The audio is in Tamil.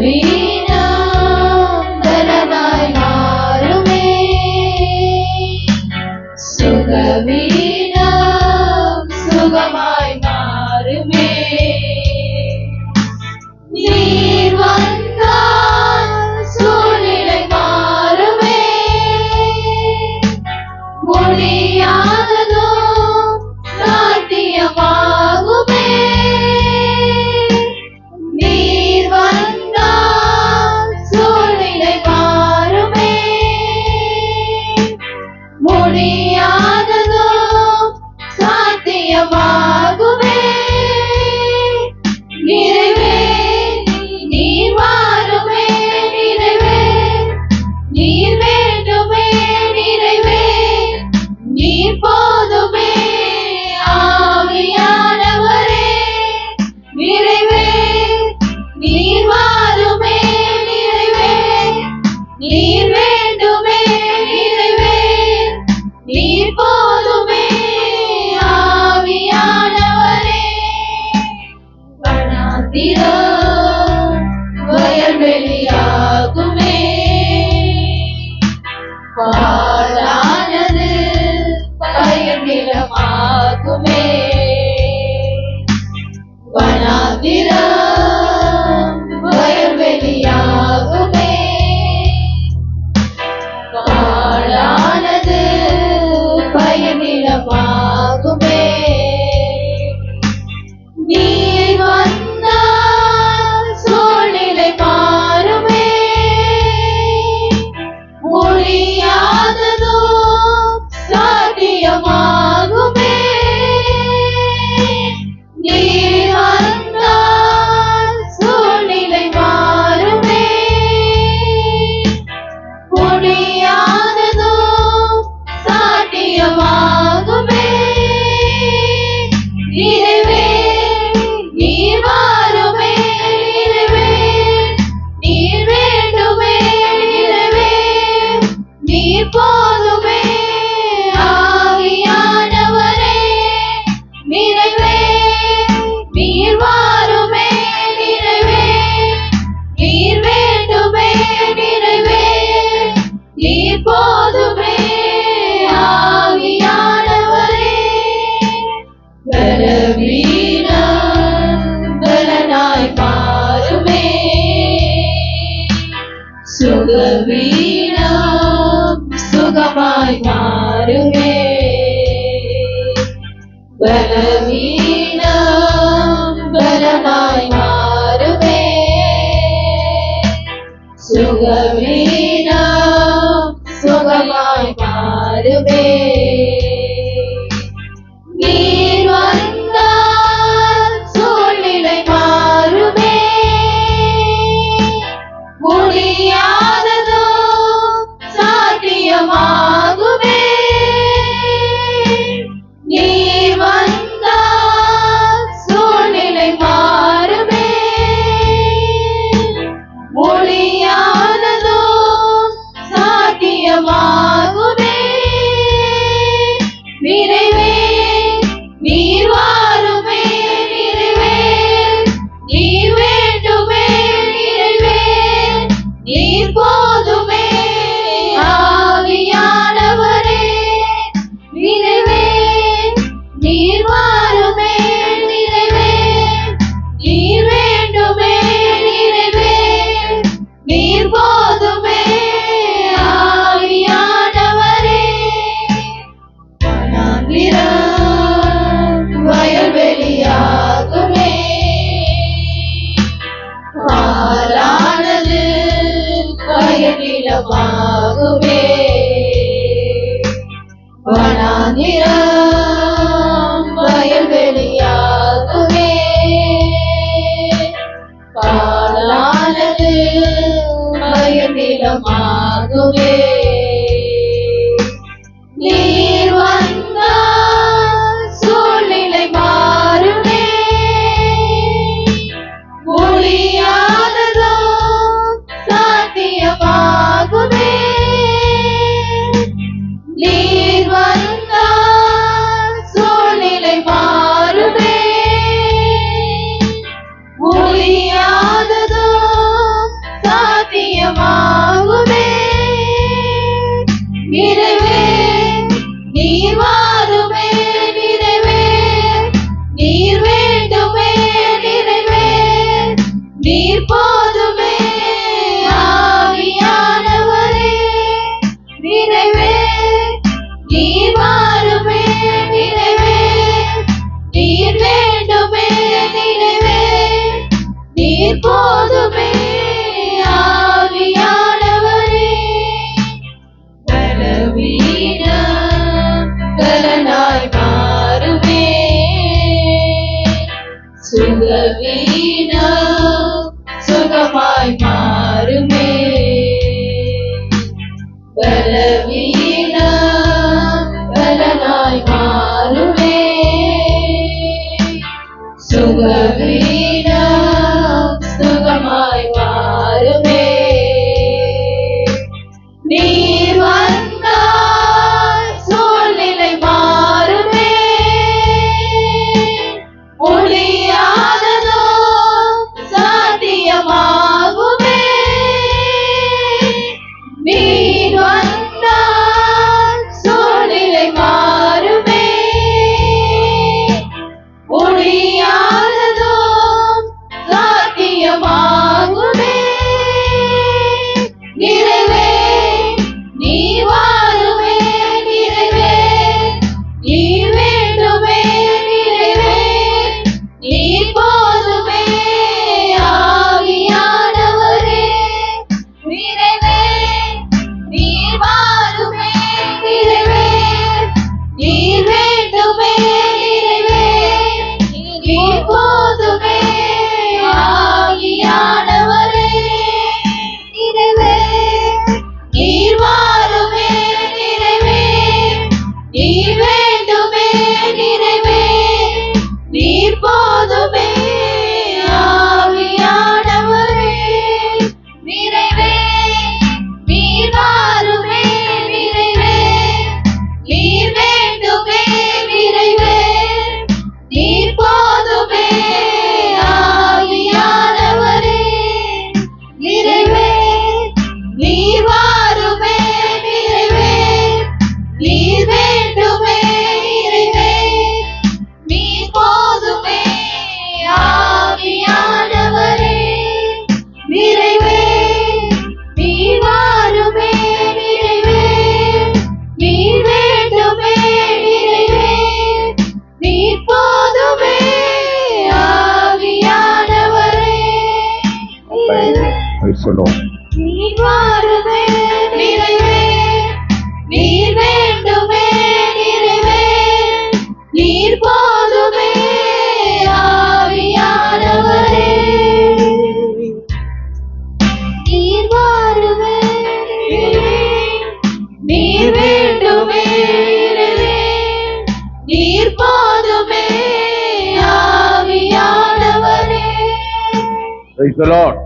me. முடியாததோ சாத்தியமா partido, voy. మర్యాదలో నాట్యమా வீணம் சுகமாய் மாறுமே பலவீனம் பலமாய் மாறுமே சுகவீனம் சுகமாய் நிலமாகுமே. வனாந்திரம் the Lord.